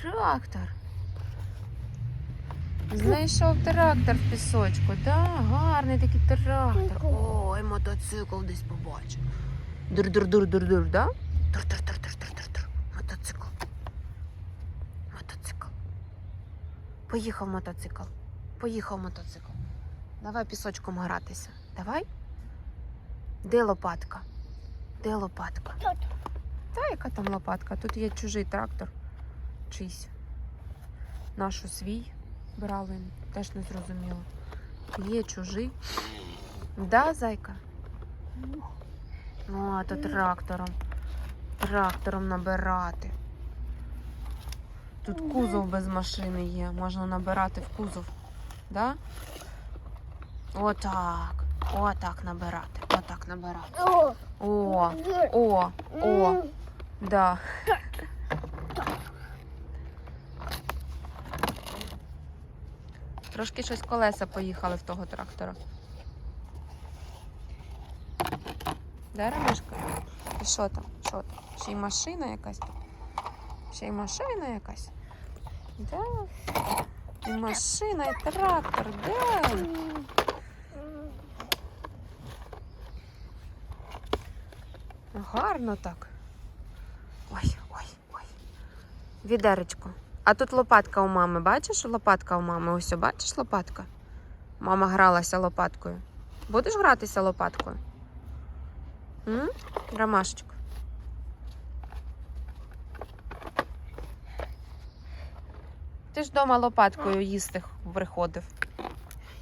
Трактор. Знайшов трактор в пісочку. Да, гарний такий трактор. Ой, мотоцикл десь побачив. Дур-дур-дур-дур-дур, да? Тур-тур-тур-тур-тур-тур. Мотоцикл. Мотоцикл. Поїхав мотоцикл. Поїхав мотоцикл. Давай пісочком гратися. Давай. Де лопатка? Де лопатка? Та яка там лопатка? Тут є чужий трактор. Чийсь. Нашу свій брали, теж не зрозуміло. Є чужий. Да, зайка? О, то трактором. Трактором набирати. Тут кузов без машини є. Можна набирати в кузов. Да? Отак. Отак набирати. Отак набирати. О. О, о, о. Да. Трошки щось колеса поїхали в того трактора. Да, Ромашка? І що там? Що там? Ще й машина якась? Ще й машина якась? Да. І машина, і трактор, де? Гарно так. Ой, ой, ой. Відеречко. А тут лопатка у мами. Бачиш лопатка у мами? Ось бачиш лопатка? Мама гралася лопаткою. Будеш гратися лопаткою? М? Ромашечко. Ти ж вдома лопаткою їсти приходив.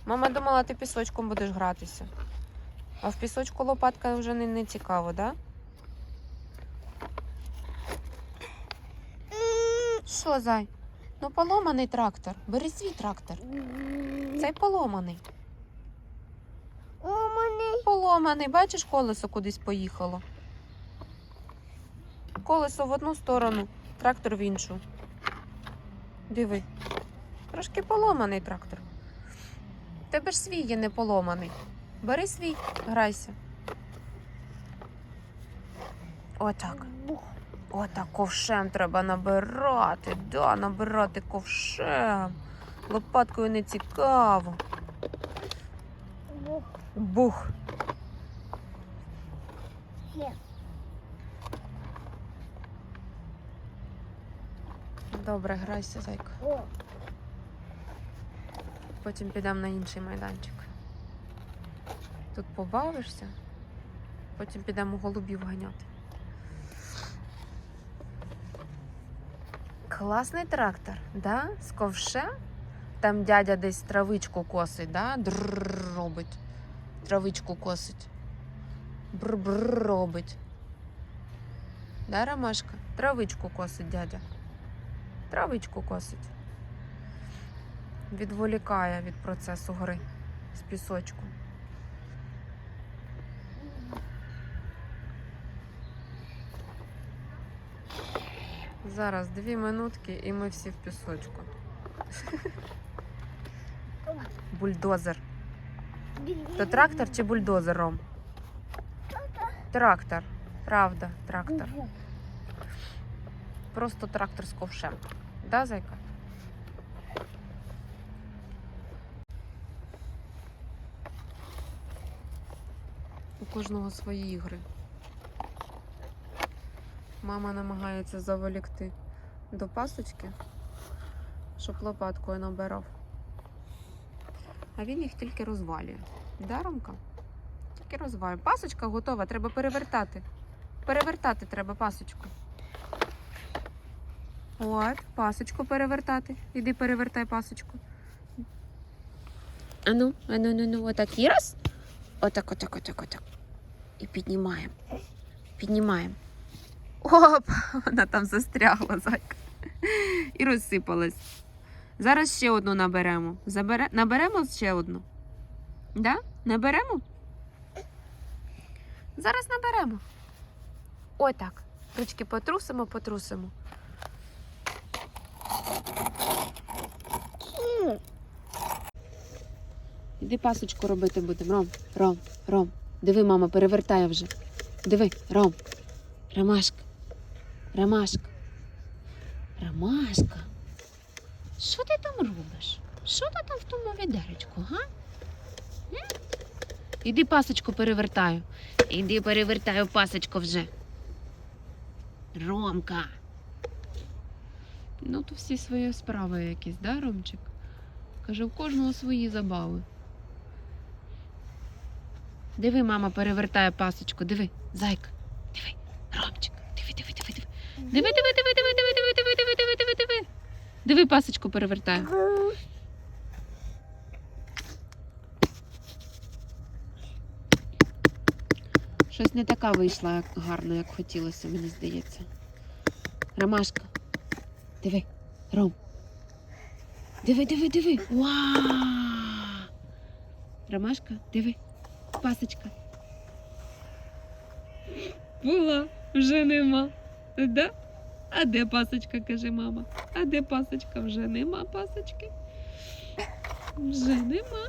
Мама думала, ти пісочком будеш гратися. А в пісочку лопатка вже не, не цікаво, так? Да? Що, зай? Ну поломаний трактор. Бери свій трактор. Цей поломаний. Мене Поломаний, бачиш, колесо кудись поїхало. Колесо в одну сторону, трактор в іншу. Диви. Трошки поломаний трактор. Тебе ж свій є не поломаний. Бери свій, грайся. Отак. Отак ковшем треба набирати. Да, набирати ковшем. Лопаткою не цікаво. Бух. Бух. Добре, грайся, зайка. Потім підемо на інший майданчик. Тут побавишся, потім підемо голубів ганяти. Класний трактор, да? З ковша. Там дядя десь травичку косить, да? Робить. Травичку косить. Бр-бр робить. Да, Ромашка? Травичку косить дядя. Травичку косить. Відволікає від процесу гри з пісочку. Зараз дві минутки і ми всі в пісочку. Бульдозер. То трактор чи бульдозер, Ром? Трактор. Правда, трактор. Просто трактор з ковшем. Да, зайка? У кожного свої ігри. Мама намагається заволікти до пасочки, щоб лопаткою набирав. А він їх тільки розвалює. Да, Ромка? Тільки розвалює. Пасочка готова, треба перевертати. Перевертати треба пасочку. От, пасочку перевертати. Іди перевертай пасочку. Ану, ану, ну, ну, отак. І раз. Отак, отак, отак, отак. І піднімаємо. Піднімаємо. Оп! Вона там застрягла, зайка. І розсипалась. Зараз ще одну наберемо. Забере... Наберемо ще одну. Да? Наберемо? Зараз наберемо. Отак. Ручки потрусимо, потрусимо. Іди пасочку робити будемо. Ром, Ром, Ром. Диви, мама, перевертає вже. Диви, Ром. Ромашка. Ромашка. Ромашка. Що ти там робиш? Що ти там в тому відеречку, га? М? Іди пасочку перевертаю. Іди перевертаю пасочку вже. Ромка. Ну, то всі свої справи якісь, да, Ромчик? Каже, у кожного свої забави. Диви, мама перевертає пасочку. Диви, зайка. Диви, Ромчик. Диви, диви, диви, диви. Диви, диви, диви, диви, диви, диви, диви, диви, диви, диви, диви. Пасочку перевертає. Щось не така вийшла гарно, як хотілося, мені здається. Ромашка. Диви, Ром. Диви, диви, диви. Вау! Ромашка, диви. Пасочка. Була, вже нема. Да? А де пасочка, каже мама? А де пасочка? Вже нема пасочки. Вже нема.